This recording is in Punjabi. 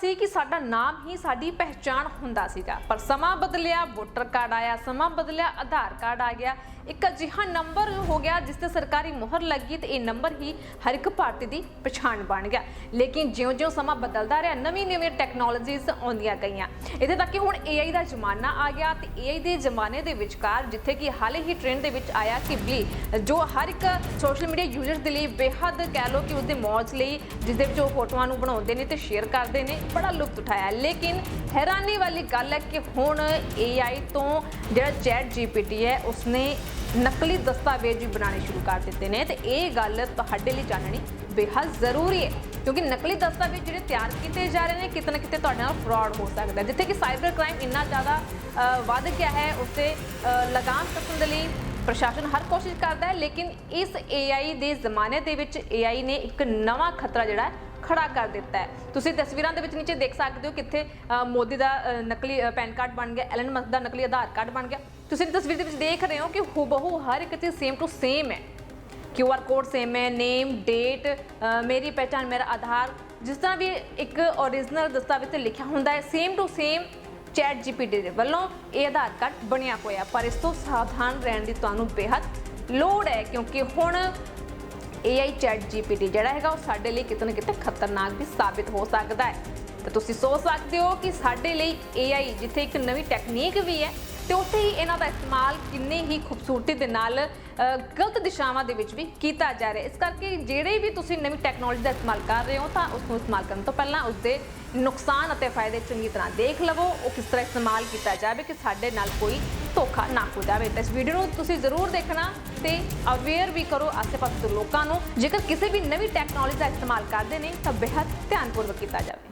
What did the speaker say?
ਸੀ ਕਿ ਸਾਡਾ ਨਾਮ ਹੀ ਸਾਡੀ ਪਹਿਚਾਣ ਹੁੰਦਾ ਸੀਗਾ। ਪਰ ਸਮਾਂ ਬਦਲਿਆ, ਵੋਟਰ ਕਾਰਡ ਆਇਆ, ਸਮਾਂ ਬਦਲਿਆ, ਆਧਾਰ ਕਾਰਡ ਆ ਗਿਆ। ਇੱਕ ਅਜਿਹਾ ਨੰਬਰ ਹੋ ਗਿਆ ਜਿਸ ਤੇ ਸਰਕਾਰੀ ਮੋਹਰ ਲੱਗੀ ਤੇ ਇਹ ਨੰਬਰ ਹੀ ਹਰ ਇੱਕ ਭਾਰਤੀ ਦੀ ਪਛਾਣ ਬਣ ਗਿਆ। ਲੇਕਿਨ ਜਿਉਂ-ਜਿਉਂ ਸਮਾਂ ਬਦਲਦਾ ਰਿਹਾ, ਨਵੀਂ-ਨਵੀਂ ਟੈਕਨੋਲੋਜੀਜ਼ ਆਉਂਦੀਆਂ ਗਈਆਂ। ਇੱਥੇ ਤੱਕ ਕਿ ਹੁਣ AI ਦਾ ਜ਼ਮਾਨਾ ਆ ਗਿਆ ਤੇ AI ਦੇ ਜ਼ਮਾਨੇ ਦੇ ਵਿਚਕਾਰ ਜਿੱਥੇ ਕਿ ਹਾਲੇ ਹੀ ਟ੍ਰੈਂਡ ਦੇ ਵਿੱਚ ਆਇਆ ਕਿ ਵੀ ਜੋ ਹਰ ਇੱਕ ਸੋਸ਼ਲ ਮੀਡੀਆ ਯੂਜ਼ਰ ਦੇ ਲਈ ਬੇਹੱਦ ਕਹਿ ਲੋ ਕਿ ਉਸਦੇ ਮੌਜ ਲਈ, ਜਿਸ ਦੇ ਵਿੱਚ ਉਹ ਫੋਟੋਆਂ ਨੂੰ ਬਣਾਉਂਦੇ ਨੇ ਤੇ ਸ਼ੇਅਰ ਕਰਦੇ ਨੇ ਬੜਾ ਲੁਤਫ ਉਠਾਇਆ। ਲੇਕਿਨ ਹੈਰਾਨੀ ਵਾਲੀ ਗੱਲ ਹੈ ਕਿ ਹੁਣ AI ਤੋਂ ਜਿਹੜਾ ਚੈਟ GPT ਹੈ ਉਸਨੇ ਨਕਲੀ ਦਸਤਾਵੇਜ਼ ਵੀ ਬਣਾਉਣੇ ਸ਼ੁਰੂ ਕਰ ਦਿੱਤੇ ਨੇ ਤੇ ਇਹ ਗੱਲ ਤੁਹਾਡੇ ਲਈ ਜਾਣਨੀ ਬੇਹੱਦ ਜ਼ਰੂਰੀ ਹੈ ਕਿਉਂਕਿ ਨਕਲੀ ਦਸਤਾਵੇਜ਼ ਜਿਹੜੇ ਤਿਆਰ ਕੀਤੇ ਜਾ ਰਹੇ ਨੇ ਕਿਤੇ ਨਾ ਕਿਤੇ ਤੁਹਾਡੇ ਨਾਲ ਫਰਾਡ ਹੋ ਸਕਦਾ ਜਿੱਥੇ ਕਿ ਸਾਈਬਰ ਕ੍ਰਾਈਮ ਇੰਨਾ ਜ਼ਿਆਦਾ ਅ, ਵੱਧ ਗਿਆ ਹੈ ਉਸੇ ਲਗਾਮ ਕੱਸਣ ਦੇ ਲਈ ਪ੍ਰਸ਼ਾਸਨ ਹਰ ਕੋਸ਼ਿਸ਼ ਕਰਦਾ ਹੈ, ਲੇਕਿਨ ਇਸ AI ਦੇ ਜ਼ਮਾਨੇ ਦੇ ਵਿੱਚ AI ਨੇ ਇੱਕ ਨਵਾਂ ਖਤਰਾ ਜਿਹੜਾ ਹੈ, ਖੜਾ ਕਰ ਦਿੱਤਾ ਹੈ। ਤੁਸੀਂ ਤਸਵੀਰਾਂ ਦੇ ਵਿੱਚ ਨੀਚੇ ਦੇਖ ਸਕਦੇ ਹੋ ਕਿੱਥੇ ਮੋਦੀ ਦਾ ਨਕਲੀ ਪੈਨ ਕਾਰਡ ਬਣ ਗਿਆ, ਐਲਨ ਮਸਕ ਦਾ ਨਕਲੀ ਆਧਾਰ ਕਾਰਡ ਬਣ ਗਿਆ। ਤੁਸੀਂ ਤਸਵੀਰ ਦੇ ਵਿੱਚ ਦੇਖ ਰਹੇ ਹੋ ਕਿ ਹੂਬਹੂ ਹਰ ਇੱਕ ਚੀਜ਼ ਸੇਮ ਟੂ ਸੇਮ ਹੈ। ਕਿਊ ਆਰ ਕੋਡ ਸੇਮ ਹੈ ਨੇਮ ਡੇਟ ਮੇਰੀ ਪਹਿਚਾਨ ਮੇਰਾ ਆਧਾਰ, ਜਿਸ ਤਰ੍ਹਾਂ ਵੀ ਇੱਕ ਓਰੀਜਨਲ ਦਸਤਾਵੇਜ਼ ਤੇ ਲਿਖਿਆ ਹੁੰਦਾ ਹੈ same to same chat GPT ਦੇ ਵੱਲੋਂ ਇਹ ਆਧਾਰ ਕਾਰਡ ਬਣਿਆ ਹੋਇਆ, ਪਰ ਇਸ ਤੋਂ ਸਾਵਧਾਨ ਰਹਿਣ ਦੀ ਤੁਹਾਨੂੰ ਬੇਹੱਦ ਲੋੜ ਹੈ, ਕਿਉਂਕਿ ਹੁਣ AI ਚੈਟ GPT ਜਿਹੜਾ ਹੈਗਾ, ਉਹ ਸਾਡੇ ਲਈ ਕਿਤੇ ਨਾ ਕਿਤੇ ਖਤਰਨਾਕ ਵੀ ਸਾਬਿਤ ਹੋ ਸਕਦਾ ਹੈ। ਤੇ ਤੁਸੀਂ ਸੋਚ ਸਕਦੇ ਹੋ ਕਿ ਸਾਡੇ ਲਈ AI ਜਿੱਥੇ ਇੱਕ ਨਵੀਂ ਟੈਕਨੀਕ ਵੀ ਹੈ ਤੇ ਉੱਥੇ ਹੀ ਇਹਨਾਂ ਦਾ ਇਸਤੇਮਾਲ ਕਿੰਨੇ ਹੀ ਖੂਬਸੂਰਤੀ ਦੇ ਨਾਲ ਗਲਤ ਦਿਸ਼ਾਵਾਂ ਦੇ ਵਿੱਚ ਵੀ ਕੀਤਾ ਜਾ ਰਿਹਾ। ਇਸ ਕਰਕੇ ਜਿਹੜੇ ਵੀ ਤੁਸੀਂ ਨਵੀਂ ਟੈਕਨੋਲੋਜੀ ਦਾ ਇਸਤੇਮਾਲ ਕਰ ਰਹੇ ਹੋ ਤਾਂ ਉਸ ਨੂੰ ਇਸਤੇਮਾਲ ਕਰਨ ਤੋਂ ਪਹਿਲਾਂ ਉਸ ਦੇ ਨੁਕਸਾਨ ਅਤੇ ਫਾਇਦੇ ਚੰਗੀ ਤਰ੍ਹਾਂ ਦੇਖ ਲਵੋ। ਉਹ ਕਿਸ ਤਰ੍ਹਾਂ ਇਸਤੇਮਾਲ ਕੀਤਾ ਜਾਵੇ ਕਿ ਸਾਡੇ ਨਾਲ ਕੋਈ ਧੋਖਾ ਨਾ ਹੋ ਜਾਵੇ। ਤਾਂ ਇਸ ਵੀਡੀਓ ਨੂੰ ਤੁਸੀਂ ਜ਼ਰੂਰ ਦੇਖਣਾ ਤੇ ਅਵੇਅਰ ਵੀ ਕਰੋ ਆਸ-ਪਾਸ ਦੇ ਲੋਕਾਂ ਨੂੰ। ਜੇਕਰ ਕਿਸੇ ਵੀ ਨਵੀਂ ਟੈਕਨੋਲੋਜੀ ਦਾ ਇਸਤੇਮਾਲ ਕਰਦੇ ਨੇ ਤਾਂ ਬੇहद ਧਿਆਨਪੂਰਵਕ ਕੀਤਾ ਜਾਵੇ।